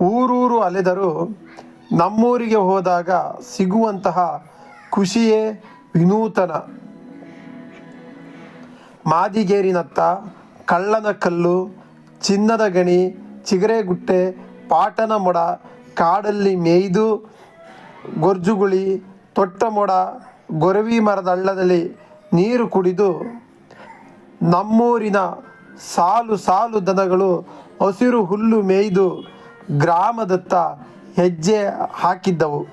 ಊರೂರು ಅಲೆದರೂ ನಮ್ಮೂರಿಗೆ ಹೋದಾಗ ಸಿಗುವಂತಹ ಖುಷಿಯೇ ವಿನೂತನ. ಮಾದಿಗೇರಿನತ್ತ ಕಳ್ಳನ ಕಲ್ಲು, ಚಿನ್ನದ ಗಣಿ, ಚಿಗರೆಗುಟ್ಟೆ, ಪಾಟನ ಮೊಡ, ಕಾಡಲ್ಲಿ ಮೇಯ್ದು, ಗೊರ್ಜುಗುಳಿ ತೊಟ್ಟ ಮೊಡ ಗೊರವಿ ಮರದ ಹಳ್ಳದಲ್ಲಿ ನೀರು ಕುಡಿದು, ನಮ್ಮೂರಿನ ಸಾಲು ಸಾಲು ದನಗಳು ಹಸಿರು ಹುಲ್ಲು ಮೇಯ್ದು ಗ್ರಾಮದತ್ತ ಹೆಜ್ಜೆ ಹಾಕಿದ್ದವು.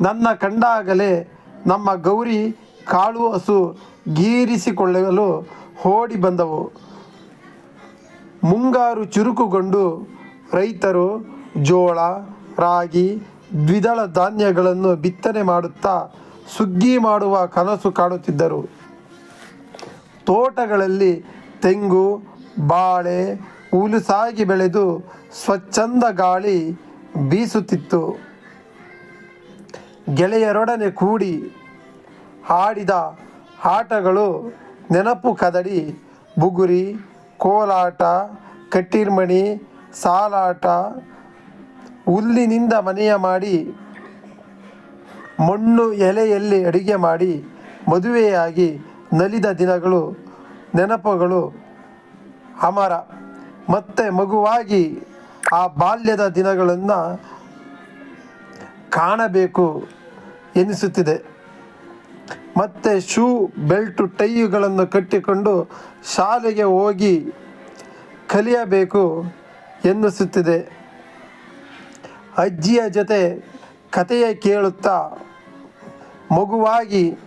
ನನ್ನ ಕಂಡಾಗಲೇ ನಮ್ಮ ಗೌರಿ ಕಾಳು ಹಸು ಗೀರಿಸಿಕೊಳ್ಳಲು ಓಡಿ ಬಂದವು. ಮುಂಗಾರು ಚುರುಕುಗೊಂಡು ರೈತರು ಜೋಳ, ರಾಗಿ, ದ್ವಿದಳ ಧಾನ್ಯಗಳನ್ನು ಬಿತ್ತನೆ ಮಾಡುತ್ತಾ ಸುಗ್ಗಿ ಮಾಡುವ ಕನಸು ಕಾಣುತ್ತಿದ್ದರು. ತೋಟಗಳಲ್ಲಿ ತೆಂಗು, ಬಾಳೆ ಹುಲುಸಾಗಿ ಬೆಳೆದು ಸ್ವಚ್ಛಂದ ಗಾಳಿ ಬೀಸುತ್ತಿತ್ತು. ಗೆಳೆಯರೊಡನೆ ಕೂಡಿ ಆಡಿದ ಆಟಗಳು ನೆನಪು ಕದಡಿ. ಬುಗುರಿ, ಕೋಲಾಟ ಕಟ್ಟಿರ್ಮಣಿ ಸಾಲಾಟ, ಹುಲ್ಲಿನಿಂದ ಮನೆಯ ಮಾಡಿ, ಮಣ್ಣು ಎಲೆಯಲ್ಲಿ ಅಡಿಗೆ ಮಾಡಿ, ಮದುವೆಯಾಗಿ ನಲಿದ ದಿನಗಳು, ನೆನಪುಗಳು ಅಮರ. ಮತ್ತೆ ಮಗುವಾಗಿ ಆ ಬಾಲ್ಯದ ದಿನಗಳನ್ನು ಕಾಣಬೇಕು ಎನಿಸುತ್ತಿದೆ. ಮತ್ತೆ ಶೂ, ಬೆಲ್ಟು ಟೈಯುಗಳನ್ನು ಕಟ್ಟಿಕೊಂಡು ಶಾಲೆಗೆ ಹೋಗಿ ಕಲಿಯಬೇಕು ಎನ್ನಿಸುತ್ತಿದೆ. ಅಜ್ಜಿಯ ಜೊತೆ ಕಥೆಯ ಕೇಳುತ್ತಾ ಮಗುವಾಗಿ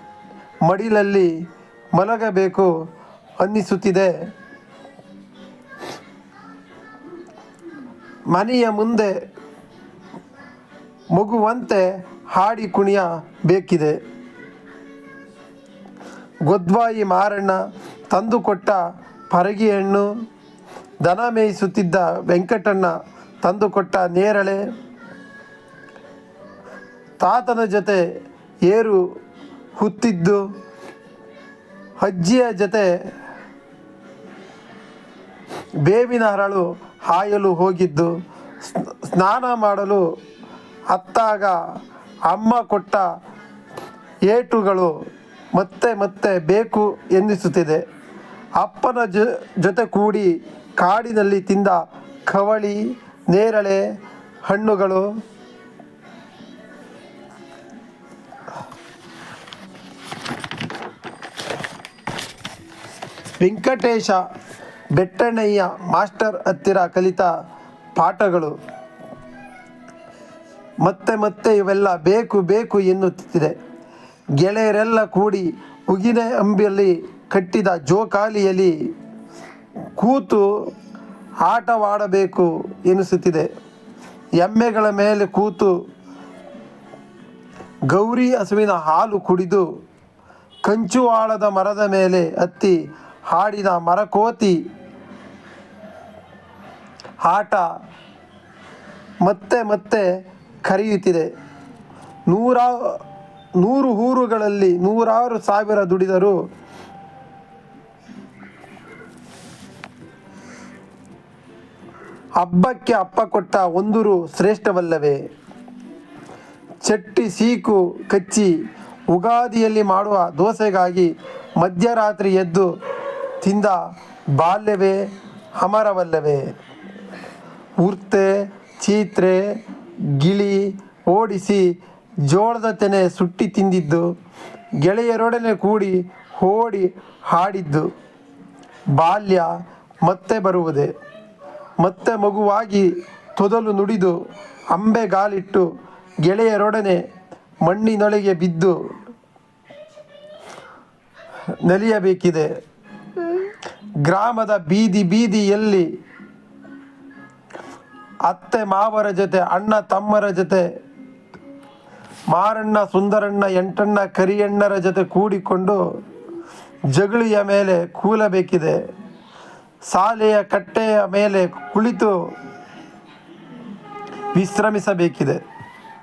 ಮಡಿಲಲ್ಲಿ ಮಲಗಬೇಕು ಅನ್ನಿಸುತ್ತಿದೆ. ಮನೆಯ ಮುಂದೆ ಮಗುವಂತೆ ಹಾಡಿ ಕುಣಿಯ ಬೇಕಿದೆ. ಗೊದ್ವಾಯಿ ಮಾರಣ್ಣ ತಂದುಕೊಟ್ಟ ಪರಗಿ ಹಣ್ಣು, ದನ ಮೇಯಿಸುತ್ತಿದ್ದ ವೆಂಕಟಣ್ಣ ತಂದುಕೊಟ್ಟ ನೇರಳೆ, ತಾತನ ಜೊತೆ ಏರು ಹುತ್ತಿದ್ದು, ಅಜ್ಜಿಯ ಜೊತೆ ಬೇವಿನ ಹರಳು ಹಾಯಲು ಹೋಗಿದ್ದು. ಸ್ನ- ಸ್ನಾನ ಮಾಡಲು ಅತ್ತಾಗ ಅಮ್ಮ ಕೊಟ್ಟ ಏಟುಗಳು ಮತ್ತೆ ಮತ್ತೆ ಬೇಕು ಎನ್ನಿಸುತ್ತಿದೆ. ಅಪ್ಪನ ಜೊತೆ ಕೂಡಿ ಕಾಡಿನಲ್ಲಿ ತಿಂದ ಕವಳಿ, ನೇರಳೆ ಹಣ್ಣುಗಳು. ವೆಂಕಟೇಶ ಬೆಟ್ಟಣ್ಣಯ್ಯ ಮಾಸ್ಟರ್ ಹತ್ತಿರ ಕಲಿತ ಪಾಠಗಳು. ಮತ್ತೆ ಮತ್ತೆ ಇವೆಲ್ಲ ಬೇಕು ಬೇಕು ಎನ್ನುತ್ತಿದೆ. ಗೆಳೆಯರೆಲ್ಲ ಕೂಡಿ ಉಗಿನ ಅಂಬಿಯಲ್ಲಿ ಕಟ್ಟಿದ ಜೋಕಾಲಿಯಲ್ಲಿ ಕೂತು ಆಟವಾಡಬೇಕು ಎನಿಸುತ್ತಿದೆ ಎಮ್ಮೆಗಳ ಮೇಲೆ ಕೂತು ಗೌರಿ ಹಸುವಿನ ಹಾಲು ಕುಡಿದು ಕಂಚುವಾಳದ ಮರದ ಮೇಲೆ ಹತ್ತಿ ಹಾಡಿದ ಮರಕೋತಿ ಆಟ ಮತ್ತೆ ಮತ್ತೆ ಕರೆಯುತ್ತಿದೆ. ನೂರ, ನೂರು ಊರುಗಳಲ್ಲಿ ನೂರಾರು ಸಾವಿರ ದುಡಿದರು ಹಬ್ಬಕ್ಕೆ ಅಪ್ಪ ಕೊಟ್ಟ ಒಂದೂರು ಶ್ರೇಷ್ಠವಲ್ಲವೇ? ಚಟ್ಟಿ, ಸೀಕು, ಕಚ್ಚಿ, ಉಗಾದಿಯಲ್ಲಿ ಮಾಡುವ ದೋಸೆಗಾಗಿ ಮಧ್ಯರಾತ್ರಿ ಎದ್ದು ತಿಂದ ಬಾಲ್ಯವೇ, ಅಮರವಲ್ಲವೇ? ಉರ್ತೆ, ಚೀತ್ರೆ, ಗಿಳಿ ಓಡಿಸಿ ಜೋಳದ ತೆನೆ ಸುಟ್ಟಿ ತಿಂದಿದ್ದು, ಗೆಳೆಯರೊಡನೆ ಕೂಡಿ ಓಡಿ ಹಾಡಿದ್ದು. ಬಾಲ್ಯ ಮತ್ತೆ ಬರುವುದೇ. ಮತ್ತೆ ಮಗುವಾಗಿ ತೊದಲು ನುಡಿದು ಅಂಬೆಗಾಲಿಟ್ಟು ಗೆಳೆಯರೊಡನೆ ಮಣ್ಣಿನೊಳಗೆ ಬಿದ್ದು ನಲಿಯಬೇಕಿದೆ. ಗ್ರಾಮದ ಬೀದಿ ಬೀದಿಯಲ್ಲಿ ಅತ್ತೆ ಮಾವರ ಜೊತೆ, ಅಣ್ಣ ತಮ್ಮರ ಜೊತೆ, ಮಾರಣ್ಣ, ಸುಂದರಣ್ಣ, ಎಂಟಣ್ಣ, ಕರಿಯಣ್ಣರ ಜೊತೆ ಕೂಡಿಕೊಂಡು ಜಗಳಿಯ ಮೇಲೆ ಕೂಲಬೇಕಿದೆ. ಶಾಲೆಯ ಕಟ್ಟೆಯ ಮೇಲೆ ಕುಳಿತು ವಿಶ್ರಮಿಸಬೇಕಿದೆ.